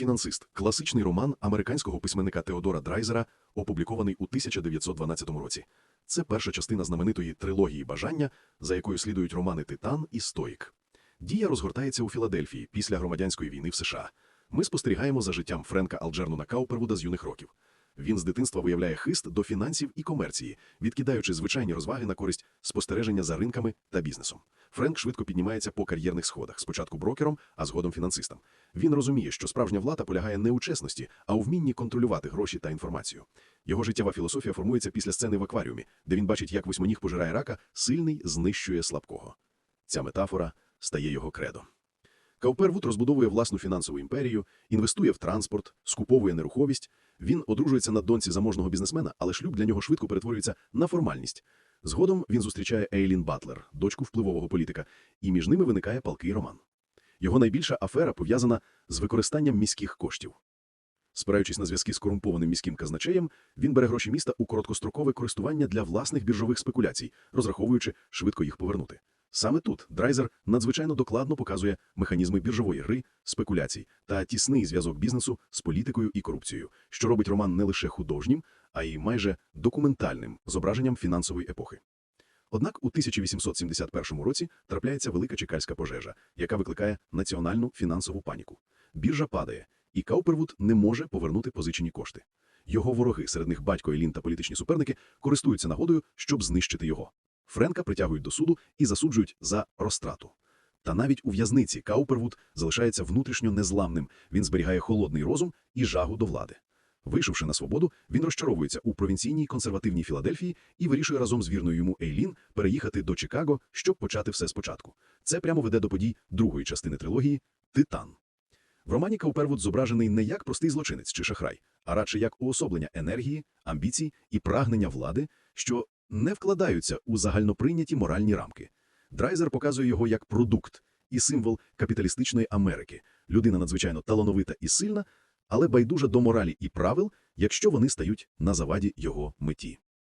Фінансист класичний роман американського письменника Теодора Драйзера, опублікований у 1912 році. Це перша частина знаменитої трилогії бажання, за якою слідують романи Титан і Стоїк. Дія розгортається у Філадельфії після громадянської війни в США. Ми спостерігаємо за життям Френка Алджернуна Каупервуда з юних років. Він з дитинства виявляє хист до фінансів і комерції, відкидаючи звичайні розваги на користь спостереження за ринками та бізнесом. Френк швидко піднімається по кар'єрних сходах, спочатку брокером, а згодом фінансистом. Він розуміє, що справжня влада полягає не у чесності, а у вмінні контролювати гроші та інформацію. Його життєва філософія формується після сцени в акваріумі, де він бачить, як восьминіг пожирає рака, сильний знищує слабкого. Ця метафора стає його кредо. Каупервуд розбудовує власну фінансову імперію, інвестує в транспорт, скуповує нерухомість. Він одружується на доньці заможного бізнесмена, але шлюб для нього швидко перетворюється на формальність. Згодом він зустрічає Ейлін Батлер, дочку впливового політика, і між ними виникає палкий роман. Його найбільша афера пов'язана з використанням міських коштів. Спираючись на зв'язки з корумпованим міським казначеєм, він бере гроші міста у короткострокове користування для власних біржових спекуляцій, розраховуючи швидко їх повернути. Саме тут Драйзер надзвичайно докладно показує механізми біржової гри, спекуляцій та тісний зв'язок бізнесу з політикою і корупцією, що робить роман не лише художнім, а й майже документальним зображенням фінансової епохи. Однак у 1871 році трапляється велика чекальська пожежа, яка викликає національну фінансову паніку. Біржа падає, і Каупервуд не може повернути позичені кошти. Його вороги, серед них батько Елін та політичні суперники, користуються нагодою, щоб знищити його. Френка притягують до суду і засуджують за розтрату. Та навіть у в'язниці Каупервуд залишається внутрішньо незламним, він зберігає холодний розум і жагу до влади. Вийшовши на свободу, він розчаровується у провінційній консервативній Філадельфії і вирішує разом з вірною йому Ейлін переїхати до Чикаго, щоб почати все спочатку. Це прямо веде до подій другої частини трилогії «Титан». В романі Каупервуд зображений не як простий злочинець чи шахрай, а радше як уособлення енергії, амбіцій і прагнення влади, що не вкладаються у загальноприйняті моральні рамки. Драйзер показує його як продукт і символ капіталістичної Америки. Людина надзвичайно талановита і сильна, але байдужа до моралі і правил, якщо вони стають на заваді його меті.